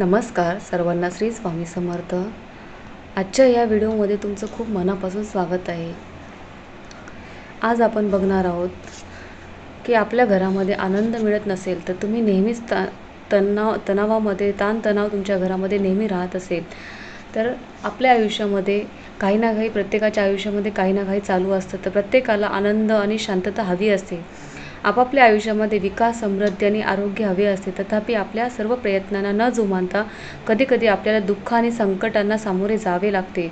नमस्कार सर्वांना श्री स्वामी समर्थ. आजच्या या व्हिडिओमध्ये तुमचं खूप मनापासून स्वागत आहे. आज आपण बघणार आहोत की आपल्या घरामध्ये आनंद मिळत नसेल तर तुम्ही नेहमीच ता तणाव तणावामध्ये ताणतणाव तुमच्या घरामध्ये नेहमी राहत असेल. तर आपल्या आयुष्यामध्ये काही ना काही प्रत्येकाच्या आयुष्यामध्ये काही ना काही चालू असतं. तर प्रत्येकाला आनंद आणि शांतता हवी असते. आपापल्या आयुष्यामध्ये विकास समृद्धी आणि आरोग्य हवे असते. तथापि आपल्या सर्व प्रयत्नांना न जुमानता कधीकधी आपल्याला दुःख आणि संकटांना सामोरे जावे लागते.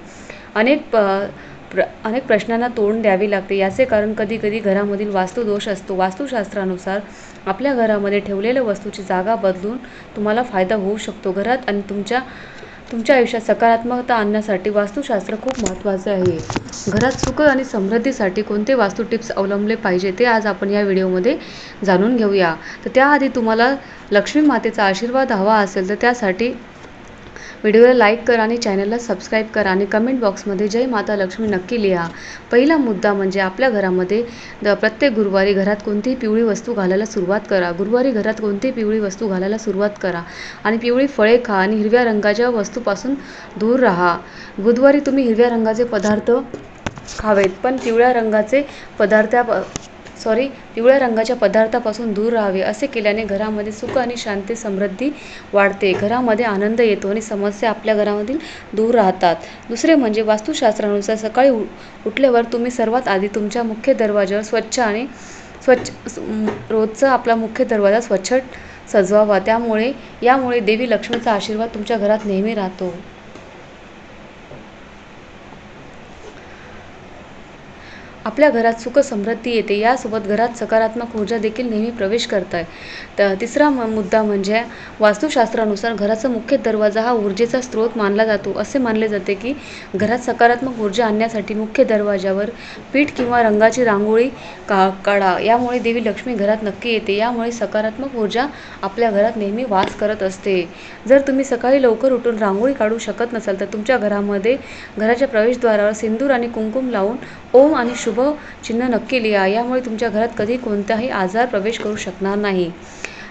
अनेक प प्र अनेक प्रश्नांना तोंड द्यावे लागते. याचे कारण कधीकधी घरामधील वास्तुदोष असतो. वास्तुशास्त्रानुसार आपल्या घरामध्ये ठेवलेल्या वस्तूची जागा बदलून तुम्हाला फायदा होऊ शकतो. घरात आणि तुमच्या तुमच्या आयुष्यात सकारात्मकता आणण्यासाठी वास्तुशास्त्र खूप महत्त्वाचे आहे. घरात सुख आणि समृद्धीसाठी कोणते वास्तू टिप्स अवलंबले पाहिजे ते आज आपण या व्हिडिओमध्ये जाणून घेऊया. तर त्याआधी तुम्हाला लक्ष्मी मातेचा आशीर्वाद हवा असेल तर त्यासाठी व्हिडिओला लाईक करा आणि चॅनलला सबस्क्राईब करा आणि कमेंट बॉक्समध्ये जय माता लक्ष्मी नक्की लिहा. पहिला मुद्दा म्हणजे आपल्या घरामध्ये द प्रत्येक गुरुवारी घरात कोणतीही पिवळी वस्तू घालायला सुरुवात करा. गुरुवारी घरात कोणतीही पिवळी वस्तू घालायला सुरुवात करा आणि पिवळी फळे खा आणि हिरव्या रंगाच्या वस्तूपासून दूर राहा. बुधवारी तुम्ही हिरव्या रंगाचे पदार्थ खावेत पण पिवळ्या रंगाचे पदार्थ सॉरी पिवळ्या रंगाच्या पदार्थापासून दूर राहावे असे केल्याने घरामध्ये सुख आणि शांती समृद्धी वाढते. घरामध्ये आनंद येतो आणि समस्या आपल्या घरामधील दूर राहतात. दुसरे म्हणजे वास्तुशास्त्रानुसार सकाळी उठल्यावर तुम्ही सर्वात आधी तुमच्या मुख्य दरवाजावर स्वच्छ आणि स्वच्छ रोजचा आपला मुख्य दरवाजा स्वच्छ सजवावा. त्यामुळे यामुळे देवी लक्ष्मीचा आशीर्वाद तुमच्या घरात नेहमी राहतो. आपल्या घरात सुखसमृद्धी येते. यासोबत घरात सकारात्मक ऊर्जा देखील नेहमी प्रवेश करत आहे तर तिसरा म मुद्दा म्हणजे वास्तुशास्त्रानुसार घराचा मुख्य दरवाजा हा ऊर्जेचा स्रोत मानला जातो. असे मानले जाते की घरात सकारात्मक ऊर्जा आणण्यासाठी मुख्य दरवाजावर पीठ किंवा रंगाची रांगोळी का काढा. यामुळे देवी लक्ष्मी घरात नक्की येते. यामुळे सकारात्मक ऊर्जा आपल्या घरात नेहमी वास करत असते. जर तुम्ही सकाळी लवकर उठून रांगोळी काढू शकत नसाल तर तुमच्या घरामध्ये घराच्या प्रवेशद्वारावर सिंदूर आणि कुंकुम लावून ओम आणि शुभ चिन्ह नक्की लिहा. यामुळे तुमच्या घरात कधी कोणताही आजार प्रवेश करू शकणार नाही.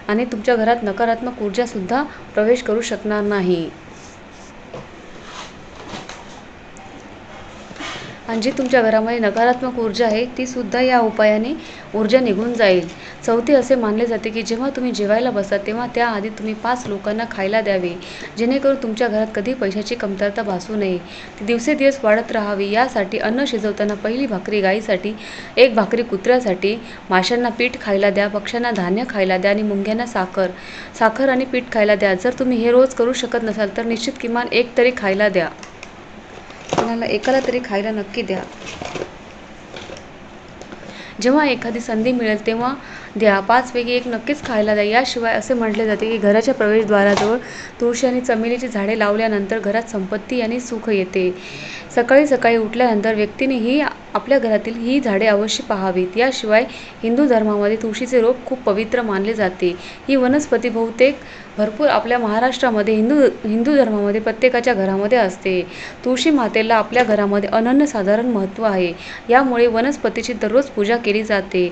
आणि तुमच्या घरात नकारात्मक ऊर्जासुद्धा प्रवेश करू शकणार नाही. आणि जी तुमच्या घरामध्ये नकारात्मक ऊर्जा आहे ती सुद्धा या उपायाने ऊर्जा निघून जाईल. चौथे असे मानले जाते की जेव्हा तुम्ही जेवायला बसा तेव्हा त्याआधी तुम्ही पाच लोकांना खायला द्यावे. जेणेकरून तुमच्या घरात कधी पैशाची कमतरता भासू नये. ती दिवसेदिवस वाढत राहावी यासाठी अन्न शिजवताना पहिली भाकरी गाईसाठी एक भाकरी कुत्र्यासाठी. माशांना पीठ खायला द्या पक्ष्यांना धान्य खायला द्या आणि मुंग्यांना साखर. साखर आणि पीठ खायला द्या. जर तुम्ही हे रोज करू शकत नसाल तर निश्चित किमान एक तरी खायला द्या. कोणाला एकाला तरी खायला नक्की द्या. जेव्हा एखादी संधी मिळेल तेव्हा द्या. पाचपैकी एक नक्कीच खायला द्या. याशिवाय असे म्हटले जाते की घराच्या प्रवेशद्वाराजवळ तुळशी आणि चमेलीची झाडे लावल्यानंतर घरात संपत्ती आणि सुख येते. सकाळी सकाळी उठल्यानंतर व्यक्तीने ही आपल्या घरातील ही झाडे अवश्य पाहावीत. याशिवाय हिंदू धर्मामध्ये तुळशीचे रोप खूप पवित्र मानले जाते. ही वनस्पती बहुतेक भरपूर आपल्या महाराष्ट्रामध्ये हिंदू हिंदू धर्मामध्ये प्रत्येकाच्या घरामध्ये असते. तुळशी मातेला आपल्या घरामध्ये अनन्यसाधारण महत्त्व आहे. यामुळे वनस्पतीची दररोज पूजा केली जाते.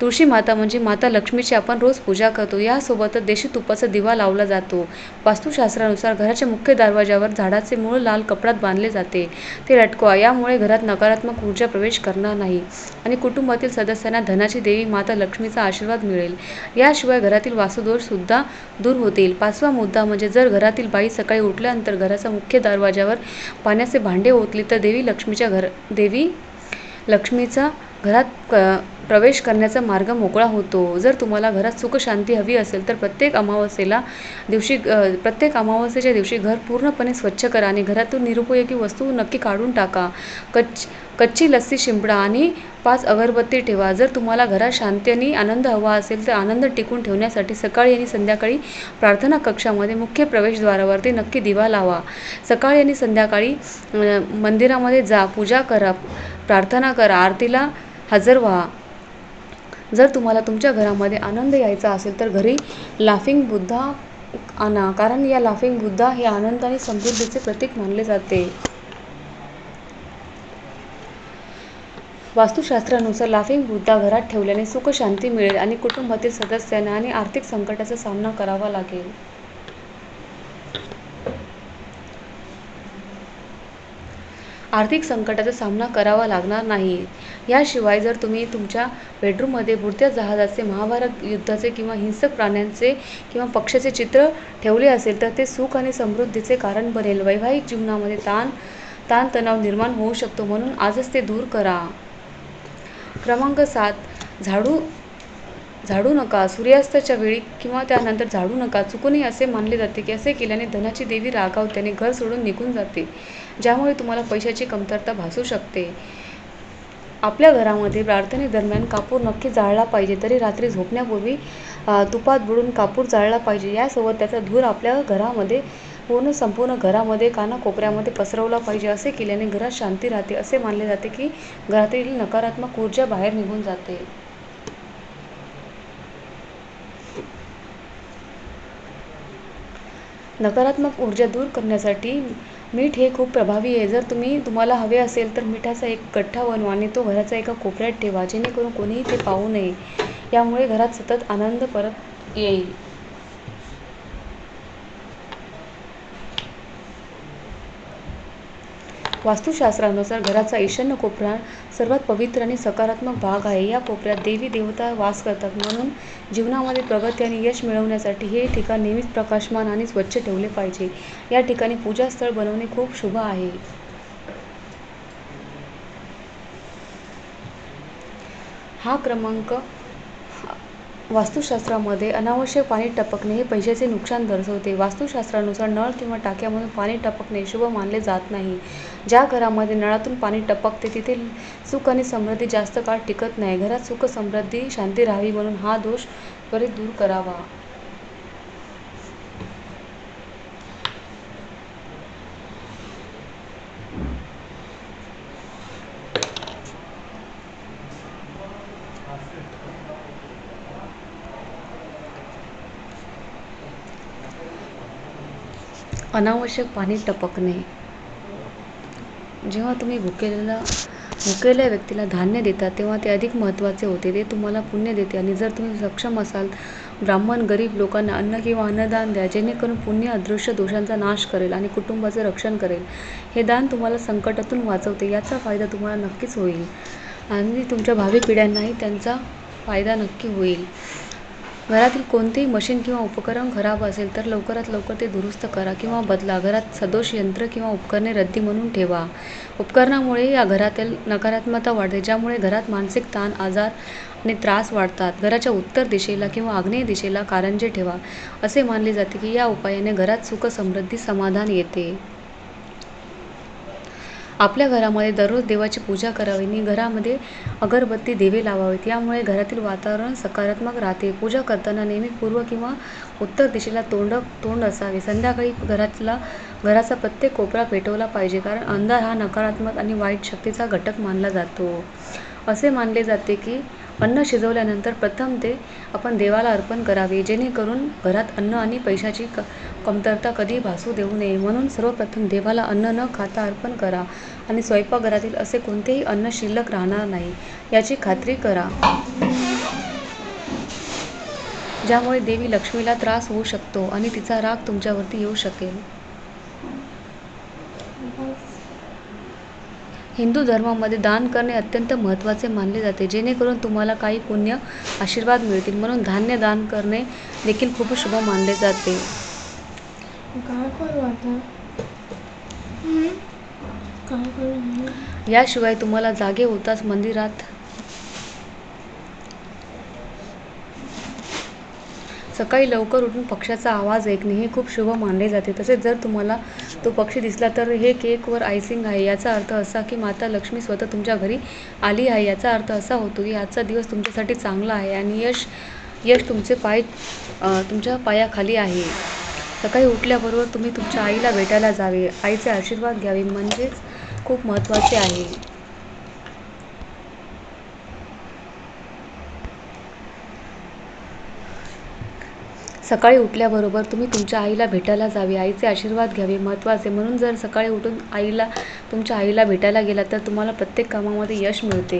तुळशी माता म्हणजे माता लक्ष्मीची आपण रोज पूजा करतो. यासोबतच देशी तुपाचा दिवा लावला जातो. वास्तुशास्त्रानुसार घराच्या मुख्य दरवाजावर झाडाचे मूळ लाल कपड्यात बांधले जाते. ते लटकवा. यामुळे घरात नकारात्मक ऊर्जा प्रवेश करणार नाही आणि कुटुंबातील सदस्यांना धनाची देवी माता लक्ष्मीचा आशीर्वाद मिळेल. याशिवाय घरातील वास्तुदोषसुद्धा दूर होते. येईल. पाचवा मुद्दा म्हणजे जर घरातील बाई सकाळी उठल्यानंतर घराच्या मुख्य दरवाजावर पाण्याचे भांडे ओतले तर देवी लक्ष्मीच्या घर देवी लक्ष्मीचा घरात क प्रवेश करण्याचा मार्ग मोकळा होतो. जर तुम्हाला घरात सुखशांती हवी असेल तर प्रत्येक अमावस्येला दिवशी प्रत्येक अमावस्येच्या दिवशी घर पूर्णपणे स्वच्छ करा आणि घरातून निरुपयोगी वस्तू नक्की काढून टाका. कच् कच्ची लस्सी शिंपडा आणि पाच अगरबत्ती ठेवा. जर तुम्हाला घरात शांती आणि आनंद हवा असेल तर आनंद टिकून ठेवण्यासाठी सकाळी आणि संध्याकाळी प्रार्थना कक्षामध्ये मुख्य प्रवेशद्वारावरती नक्की दिवा लावा. सकाळी आणि संध्याकाळी मंदिरामध्ये जा पूजा करा प्रार्थना करा आरतीला हजर व्हा. जर तुम्हाला तुमच्या घरामध्ये आनंद यायचा असेल तर घरी लाफिंग बुद्धा आणा. कारण या लाफिंग बुद्धा हे आनंद आणि समृद्धीचे प्रतीक मानले जाते. वास्तुशास्त्रानुसार लाफिंग बुद्धा घरात ठेवल्याने सुख शांती मिळेल आणि कुटुंबातील सदस्यांना आणि आर्थिक संकटाचा सामना करावा लागेल. आर्थिक संकटाचा सामना करावा लागणार नाही. याशिवाय जर तुम्ही तुमच्या बेडरूममध्ये बुडत्या जहाजाचे महाभारत युद्धाचे किंवा हिंसक प्राण्यांचे किंवा पक्ष्याचे चित्र ठेवले असेल तर ते सुख आणि समृद्धीचे कारण बनेल. वैवाहिक जीवनामध्ये ताण ताणतणाव निर्माण होऊ शकतो म्हणून आजच ते दूर करा. क्रमांक सात झाडू झाडू नका सूर्यास्ताच्या वेळी किंवा त्यानंतर झाडू नका चुकूनही असे मानले जाते की असे केल्याने धनाची देवी रागावते घर सोडून निघून जाते ज्यामुळे तुम्हाला पैशाची कमतरता भासू शकते. आपल्या घरामध्ये प्रार्थनेदरम्यान कापूर नक्की जाळला पाहिजे तरी रात्री झोपण्यापूर्वी तुपात बुडून कापूर जाळला पाहिजे यासोबत त्याचा धूर आपल्या घरामध्ये पूर्ण संपूर्ण घरामध्ये कानाकोपऱ्यामध्ये पसरवला पाहिजे असे केल्याने घरात शांती राहते असे मानले जाते की घरातील नकारात्मक ऊर्जा बाहेर निघून जाते. नकारात्मक ऊर्जा दूर करण्यासाठी मीठ हे खूप प्रभावी आहे. जर तुम्ही तुम्हाला हवे असेल तर मिठाचा एक गठ्ठा बनवा आणि तो घराचा एका कोपऱ्यात ठेवा जेणेकरून कोणीही ते पाहू नये. यामुळे घरात सतत आनंद परत येईल. वास्तुशास्त्रानुसार घराचा ईशान्य कोपरा सर्वात पवित्र आणि सकारात्मक भाग आहे. या कोपऱ्यात देवी देवता वास करतात. म्हणून जीवनामध्ये प्रगती आणि यश मिळवण्यासाठी हे ठिकाण नेहमीच प्रकाशमान आणि स्वच्छ ठेवले पाहिजे. या ठिकाणी पूजास्थळ बनवणे खूप शुभ आहे. हा क्रमांक वास्तुशास्त्रामध्ये अनावश्यक पाणी टपकणे हे पैशाचे नुकसान दर्शवते. वास्तुशास्त्रानुसार नळ किंवा टाक्यामधून पाणी टपकणे शुभ मानले जात नाही. ज्या घरामध्ये नळातून पाणी टपकते तिथे सुख आणि समृद्धी जास्त काळ टिकत नाही. घरात सुख समृद्धी शांती राहावी म्हणून हा दोष त्वरित दूर करावा. अनावश्यक पाणी टपकणे. जेव्हा तुम्ही भुकेलेला भुकेल्या व्यक्तीला धान्य देता तेव्हा ते अधिक महत्त्वाचे होते. ते तुम्हाला पुण्य देते आणि जर तुम्ही सक्षम असाल ब्राह्मण गरीब लोकांना अन्न किंवा अन्नदान द्या जेणेकरून पुण्य अदृश्य दोषांचा नाश करेल आणि कुटुंबाचे रक्षण करेल. हे दान तुम्हाला संकटातून वाचवते याचा फायदा तुम्हाला नक्कीच होईल. आणि तुमच्या भावी पिढ्यांनाही त्यांचा फायदा नक्की होईल. घरातील कोणतेही मशीन किंवा उपकरण खराब असेल तर लवकरात लवकर ते दुरुस्त करा किंवा बदला. घरात सदोष यंत्र किंवा उपकरणे रद्दी म्हणून ठेवा. उपकरणामुळे या घरातील नकारात्मकता वाढते ज्यामुळे घरात मानसिक ताण आजार आणि त्रास वाढतात. घराच्या उत्तर दिशेला किंवा आग्नेय दिशेला कारंजे ठेवा असे मानले जाते की या उपायाने घरात सुख समृद्धी समाधान येते. आपल्या घरामध्ये दररोज देवाची पूजा करावी. आणि घरामध्ये अगरबत्ती दिवे लावावेत. यामुळे घरातील वातावरण सकारात्मक राहते. पूजा करताना नेहमी पूर्व किंवा उत्तर दिशेला तोंड तोंड असावे. संध्याकाळी घरातला घराचा प्रत्येक कोपरा पेटवला पाहिजे कारण अंधार हा नकारात्मक आणि वाईट शक्तीचा घटक मानला जातो. असे मानले जाते की अन्न शिजवल्यानंतर प्रथम ते आपण देवाला अर्पण करावे जेणेकरून घरात अन्न आणि पैशाची क कमतरता कधी भासू देऊ नये. म्हणून सर्वप्रथम देवाला अन्न न खाता अर्पण करा आणि स्वयंपाकघरातील असे कोणतेही अन्न शिल्लक राहणार नाही याची खात्री करा. ज्यामुळे देवी लक्ष्मीला त्रास होऊ शकतो आणि तिचा राग तुमच्यावरती येऊ शकेल. हिंदू धर्मामध्ये दान करणे अत्यंत महत्त्वाचे मानले जाते. जेणेकरून तुम्हाला काही पुण्य आशीर्वाद मिळतील. म्हणून धान्य दान करणे देखील खूप शुभ मानले जाते. याशिवाय तुम्हाला जागे होताच मंदिरात सकाळी लवकर उठून पक्ष्याचा आवाज ऐकणे हे खूप शुभ मानले जाते. तसेच जर तुम्हाला तो पक्षी दिसला तर हे केकवर आयसिंग आहे. याचा अर्थ असा की माता लक्ष्मी स्वतः तुमच्या घरी आली आहे. याचा अर्थ असा होतो की आजचा दिवस तुमच्यासाठी चांगला आहे आणि यश यश तुमचे पाय तुमच्या पायाखाली आहे. सकाळी उठल्याबरोबर तुम्ही तुमच्या आईला भेटायला जावे. आईचे आशीर्वाद घ्यावे. म्हणजेच खूप महत्त्वाचे आहे. सकाळी उठल्याबरोबर तुम्ही तुमच्या आईला भेटायला जावे आईचे आशीर्वाद घ्यावे महत्त्वाचे म्हणून जर सकाळी उठून आईला तुमच्या आईला भेटायला गेला तर तुम्हाला प्रत्येक कामामध्ये यश मिळते.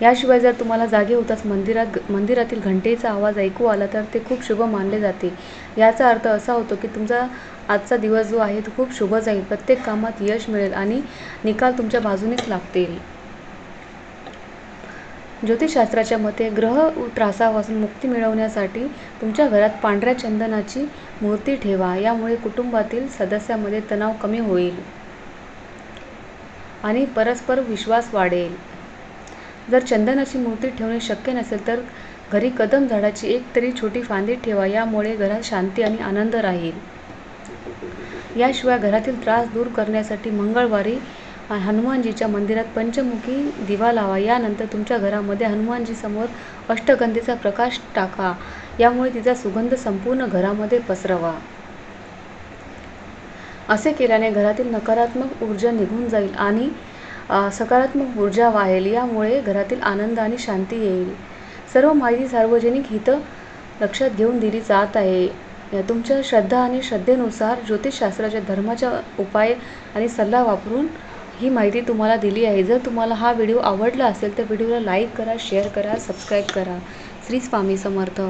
याशिवाय जर तुम्हाला जागे होताच मंदिरात मंदिरातील घंटेचा आवाज ऐकू आला तर ते खूप शुभ मानले जाते. याचा अर्थ असा होतो की तुमचा आजचा दिवस जो आहे तो खूप शुभ जाईल. प्रत्येक कामात यश मिळेल आणि निकाल तुमच्या बाजूनेच लागतील. ज्योतिषशास्त्राच्या मते ग्रह त्रासापासून मुक्ती मिळवण्यासाठी तुमच्या घरात पांढऱ्या चंदनाची मूर्ती ठेवा. यामुळे कुटुंबातील सदस्यामध्ये तणाव कमी होईल आणि परस्पर विश्वास वाढेल. जर चंदनाची मूर्ती ठेवणे शक्य नसेल तर घरी कदम झाडाची एक तरी छोटी फांदी ठेवा. यामुळे घरात शांती आणि आनंद राहील. याशिवाय घरातील त्रास दूर करण्यासाठी मंगळवारी हनुमानजीच्या मंदिरात पंचमुखी दिवा लावा. यानंतर तुमच्या घरामध्ये हनुमानजीसमोर अष्टगंधेचा अष्टगंधीचा प्रकाश टाका. यामुळे तिचा सुगंध संपूर्ण घरामध्ये पसरवा. असे केल्याने घरातील नकारात्मक ऊर्जा निघून जाईल आणि सकारात्मक ऊर्जा वाहेल. यामुळे घरातील आनंद आणि शांती येईल. सर्व माहिती सार्वजनिक हित लक्षात घेऊन दिली जात आहे. तुमच्या श्रद्धा आणि श्रद्धेनुसार ज्योतिषशास्त्राच्या धर्माच्या उपाय आणि सल्ला वापरून ही माहिती तुम्हाला दिली आहे. जर तुम्हाला हा व्हिडिओ आवडला असेल तर व्हिडिओला लाईक करा शेअर करा सबस्क्राईब करा. श्री स्वामी समर्थ.